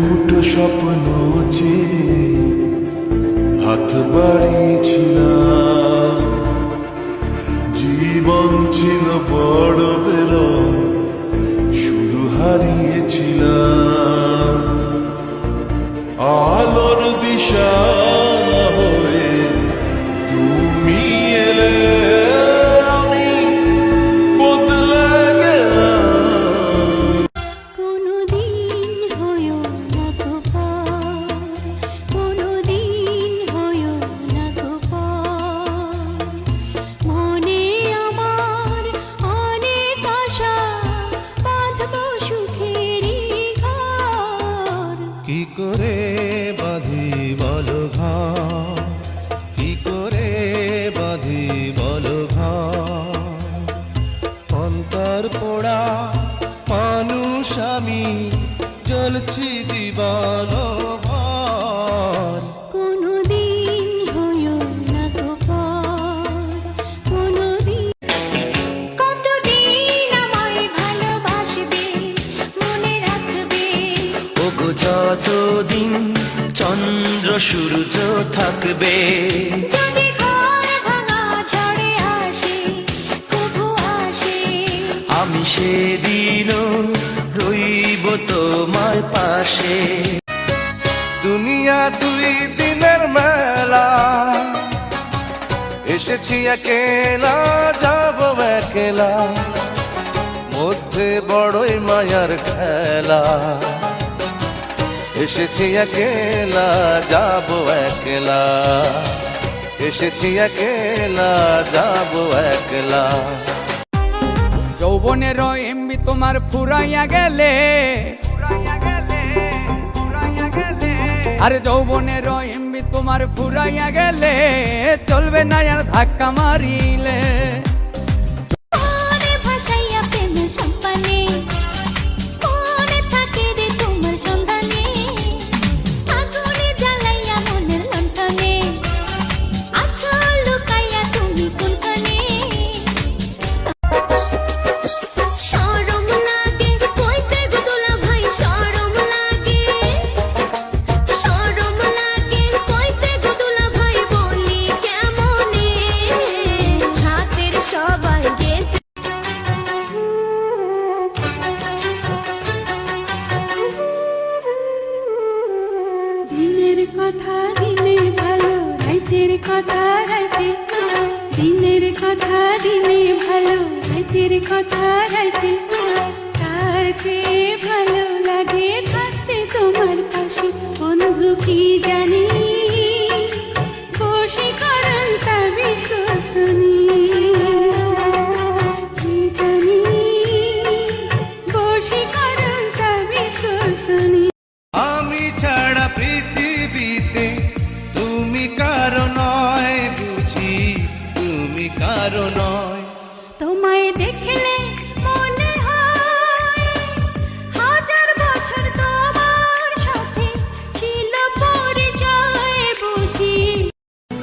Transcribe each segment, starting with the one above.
মুঠো স্বপ্ন যে হাত বাড়িয়েছিলাম জীবন ছিল বড় থাকবে। আমি সেদিনও রইব তোমার পাশে। দুনিয়া দুই দিনের মেলা। এসেছি একেলা যাব একেলা। মধ্যে বড়ই মায়ার খেলা। এসেছি একেলা, যাব একলা। এসেছি একেলা, যাব একলা। যৌবনের এমবি তোমার ফুরাইয়া গেলে। আরে যৌবনের এমবি তোমার ফুরাইয়া গেলে। চলবে না আর ধাক্কা মারিলে। কথা ভালো রাইতের কথা রাইতে তার চেয়ে ভালো লাগে থাকতে তোমার পাশে। বন্ধু কি জানি?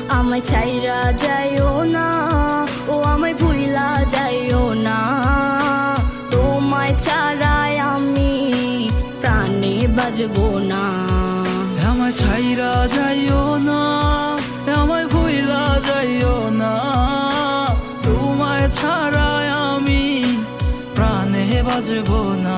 আমায় ছাইরা যাইও না, ও আমায় ভুইলা যাইও না। তোমায় ছাড়াই আমি প্রাণে বাজবো না। আমায় ছাইরা যাইও না বাজবো না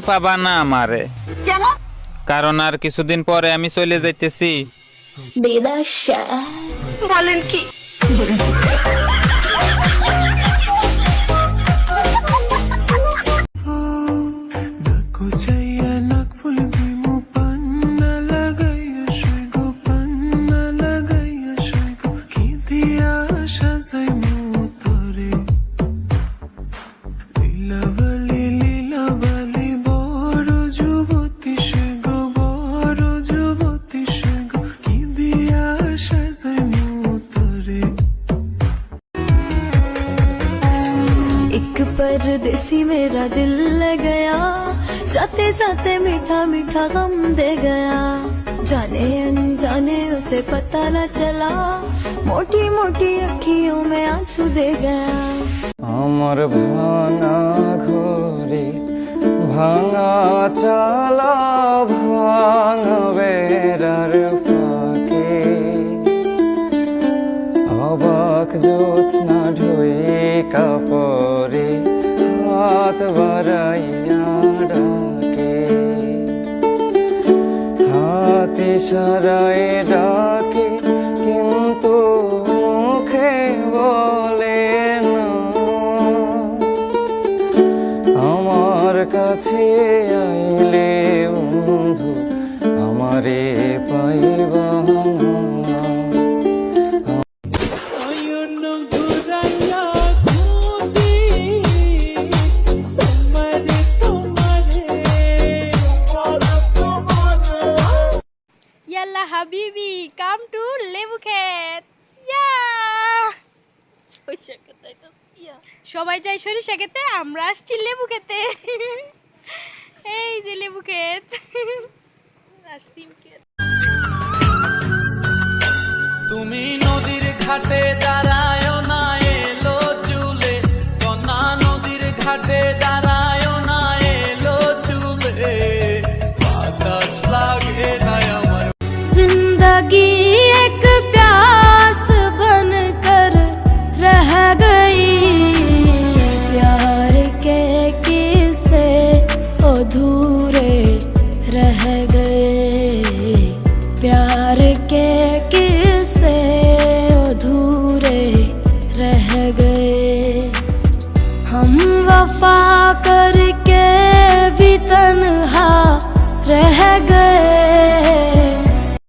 আর পাবা না আমারে। কারণ আর কিছুদিন পরে আমি চলে যাইতেছি। নাকো চাইয়া নাক ফুল मेरा दिल ले गया जाते जाते मीठा मीठा गम दे गया जाने अनजाने उसे पता न चला मोटी मोटी अखियों में आंसू दे गया আমার ভাঙা ঘরে ভাঙা চালা ভাঙা বেড়ার ফাঁকে অবাক জ্যোৎস্না ঢুয়ে কাপড়ে হাত বাড়াইয়া ডাকে হাতে সারায় ডাকে সবাই যাই সরিষা খেতে, আমরা আসছি লেবু খেতে। এই যে লেবু খেত আর সিম খেত তুমি নদীর ঘাটে